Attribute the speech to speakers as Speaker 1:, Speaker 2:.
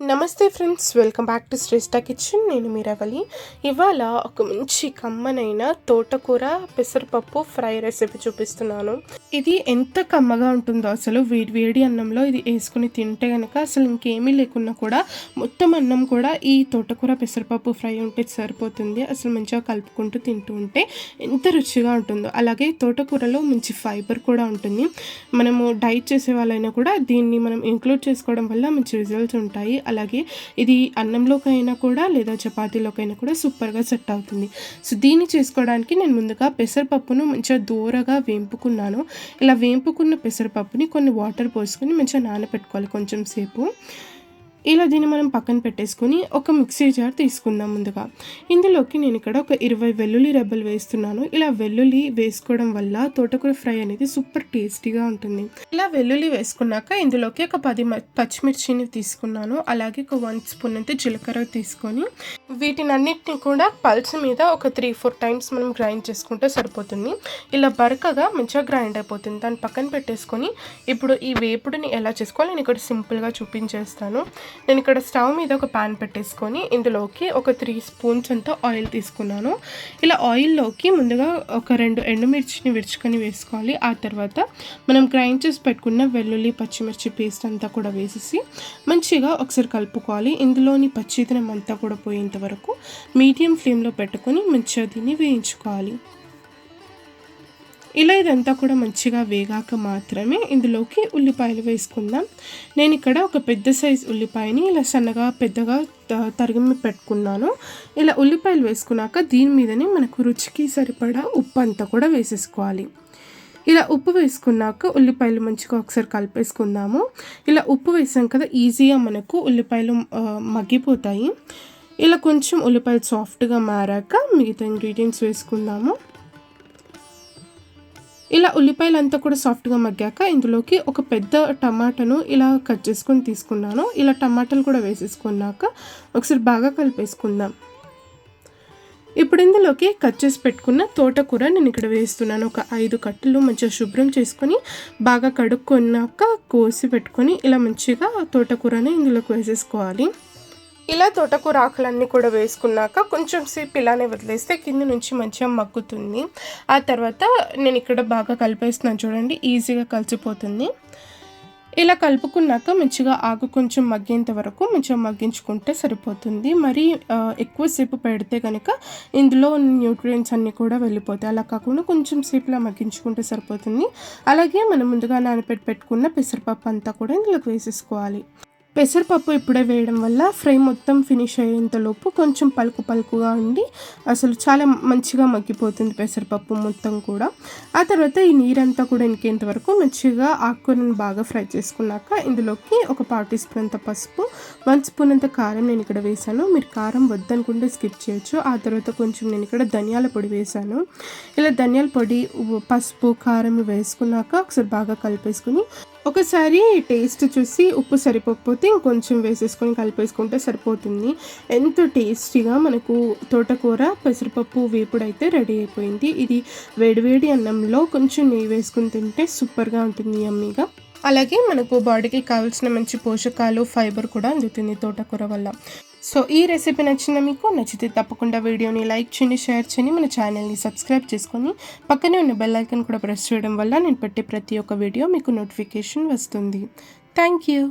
Speaker 1: నమస్తే friends welcome back to Shreshta kitchen. నేను మీరవలి ఇవాళ ఒక మంచి కమ్మనైన తోటకూర పెసరపప్పు ఫ్రై రెసిపీ చూపిస్తున్నాను. ఇది ఎంత కమ్మగా ఉంటుందో అసలు వేడి వేడి అన్నంలో ఇది వేసుకుని తింటే కనుక అసలు ఇంకేమీ లేకున్నా కూడా మొత్తం అన్నం కూడా ఈ తోటకూర పెసరపప్పు ఫ్రై ఉంటే సరిపోతుంది. అసలు మంచిగా కలుపుకుంటూ తింటూ ఉంటే ఎంత రుచిగా ఉంటుందో. అలాగే తోటకూరలో మంచి ఫైబర్ కూడా ఉంటుంది. మనము డైట్ చేసే వాళ్ళైనా కూడా దీన్ని మనం ఇంక్లూడ్ చేసుకోవడం వల్ల మంచి రిజల్ట్స్ ఉంటాయి. అలాగే ఇది అన్నంలోకైనా కూడా లేదా చపాతీలోకైనా కూడా సూపర్గా సెట్ అవుతుంది. సో దీన్ని చేసుకోవడానికి నేను ముందుగా పెసరపప్పును మంచిగా దూరగా వేంపుకున్నాను. ఇలా వేంపుకున్న పెసరపప్పుని కొన్ని వాటర్ పోసుకొని మంచిగా నానబెట్టుకోవాలి కొంచెం సేపు. ఇలా దీన్ని మనం పక్కన పెట్టేసుకొని ఒక మిక్సీ జార్ తీసుకుందాం ముందుగా. ఇందులోకి నేను ఇక్కడ ఒక ఇరవై వెల్లుల్లి రెబ్బలు వేస్తున్నాను. ఇలా వెల్లుల్లి వేసుకోవడం వల్ల తోటకూర ఫ్రై అనేది సూపర్ టేస్టీగా ఉంటుంది. ఇలా వెల్లుల్లి వేసుకున్నాక ఇందులోకి ఒక పది పచ్చిమిర్చిని తీసుకున్నాను. అలాగే ఒక వన్ స్పూన్ అయితే జీలకర్ర తీసుకొని వీటిని అన్నిటిని కూడా పల్స్ మీద ఒక త్రీ ఫోర్ టైమ్స్ మనం గ్రైండ్ చేసుకుంటే సరిపోతుంది. ఇలా బరకగా మంచిగా గ్రైండ్ అయిపోతుంది. దాన్ని పక్కన పెట్టేసుకొని ఇప్పుడు ఈ వేపుడుని ఎలా చేసుకోవాలి నేను ఇక్కడ సింపుల్గా చూపించేస్తాను. నేను ఇక్కడ స్టవ్ మీద ఒక ప్యాన్ పెట్టేసుకొని ఇందులోకి ఒక త్రీ స్పూన్స్ అంతా ఆయిల్ తీసుకున్నాను. ఇలా ఆయిల్లోకి ముందుగా ఒక రెండు ఎండుమిర్చిని విరుచుకొని వేసుకోవాలి. ఆ తర్వాత మనం గ్రైండ్ చేసి పెట్టుకున్న వెల్లుల్లి పచ్చిమిర్చి పేస్ట్ అంతా కూడా వేసేసి మంచిగా ఒకసారి కలుపుకోవాలి. ఇందులోని పచ్చిదనం అంతా కూడా పోయేంత వరకు మీడియం ఫ్లేమ్లో పెట్టుకొని మంచిగా దీన్ని వేయించుకోవాలి. ఇలా ఇదంతా కూడా మంచిగా వేగాక మాత్రమే ఇందులోకి ఉల్లిపాయలు వేసుకుందాం. నేను ఇక్కడ ఒక పెద్ద సైజు ఉల్లిపాయని ఇలా సన్నగా పెద్దగా తరిగి పెట్టుకున్నాను. ఇలా ఉల్లిపాయలు వేసుకున్నాక దీని మీదనే మనకు రుచికి సరిపడా ఉప్పు అంతా కూడా వేసేసుకోవాలి. ఇలా ఉప్పు వేసుకున్నాక ఉల్లిపాయలు మంచిగా ఒకసారి కలిపేసుకుందాము. ఇలా ఉప్పు వేసాం కదా ఈజీగా మనకు ఉల్లిపాయలు మగ్గిపోతాయి. ఇలా కొంచెం ఉల్లిపాయలు సాఫ్ట్గా మారాక మిగతా ఇంగ్రీడియంట్స్ వేసుకుందాము. ఇలా ఉల్లిపాయలు అంతా కూడా సాఫ్ట్గా మగ్గాక ఇందులోకి ఒక పెద్ద టమాటాను ఇలా కట్ చేసుకొని తీసుకున్నాను. ఇలా టమాటాలు కూడా వేసేసుకున్నాక ఒకసారి బాగా కలిపేసుకుందాం. ఇప్పుడు ఇందులోకి కట్ చేసి పెట్టుకున్న తోటకూర నేను ఇక్కడ వేస్తున్నాను. ఒక ఐదు కట్టలు మంచిగా శుభ్రం చేసుకొని బాగా కడుక్కున్నాక కోసి పెట్టుకొని ఇలా మంచిగా తోటకూరని ఇందులోకి వేసేసుకోవాలి. ఇలా తోటకూర ఆకులన్నీ కూడా వేసుకున్నాక కొంచెం సేపు ఇలానే వదిలేస్తే కింద నుంచి మంచిగా మగ్గుతుంది. ఆ తర్వాత నేను ఇక్కడ బాగా కలిపేస్తున్నాను చూడండి ఈజీగా కలిసిపోతుంది. ఇలా కలుపుకున్నాక మంచిగా ఆకు కొంచెం మగ్గేంత వరకు మంచిగా మగ్గించుకుంటే సరిపోతుంది. మరి ఎక్కువసేపు పెడితే కనుక ఇందులో న్యూట్రియంట్స్ అన్నీ కూడా వెళ్ళిపోతాయి. అలా కాకుండా కొంచెం సేపులా మగ్గించుకుంటే సరిపోతుంది. అలాగే మనం ముందుగా నానపెట్టి పెట్టుకున్న పెసరపప్పు అంతా కూడా ఇందులోకి వేసేసుకోవాలి. పెసరపప్పు ఇప్పుడే వేయడం వల్ల ఫ్రై మొత్తం ఫినిష్ అయ్యేంతలోపు కొంచెం పలుకు పలుకుగా ఉండి అసలు చాలా మంచిగా మగ్గిపోతుంది పెసరపప్పు మొత్తం కూడా. ఆ తర్వాత ఈ నీరంతా కూడా ఇంకేంత వరకు మంచిగా ఆకుకూరను బాగా ఫ్రై చేసుకున్నాక ఇందులోకి ఒక పావు స్పూన్ అంత పసుపు వన్ స్పూన్ అంత కారం నేను ఇక్కడ వేసాను మీరు కారం వద్దనుకుంటే స్కిప్ చేయొచ్చు. ఆ తర్వాత కొంచెం నేను ఇక్కడ ధనియాల పొడి వేసాను ఇలా ధనియాల పొడి పసుపు కారం వేసుకున్నాక ఒకసారి బాగా కలిపేసుకుని ఒకసారి టేస్ట్ చూసి ఉప్పు సరిపోకపోతే ఇంకొంచెం వేసేసుకొని కలిపేసుకుంటే సరిపోతుంది. ఎంతో టేస్టీగా మనకు తోటకూర పెసరపప్పు వేపుడు అయితే రెడీ అయిపోయింది. ఇది వేడివేడి అన్నంలో కొంచెం నెయ్యి వేసుకుని తింటే సూపర్గా ఉంటుంది అమ్మీగా. అలాగే మనకు బాడీకి కావాల్సిన మంచి పోషకాలు ఫైబర్ కూడా అందుతుంది తోటకూర వల్ల. సో ఈ రెసిపీ నచ్చిన మీకు నచ్చితే తప్పకుండా వీడియోని లైక్ చేయండి షేర్ చేయండి మన ఛానల్ని సబ్స్క్రైబ్ చేసుకొని పక్కనే ఉన్న బెల్ ఐకన్ కూడా ప్రెస్ చేయడం వల్ల నేను పెట్టే ప్రతి ఒక్క వీడియో మీకు నోటిఫికేషన్ వస్తుంది. Thank you.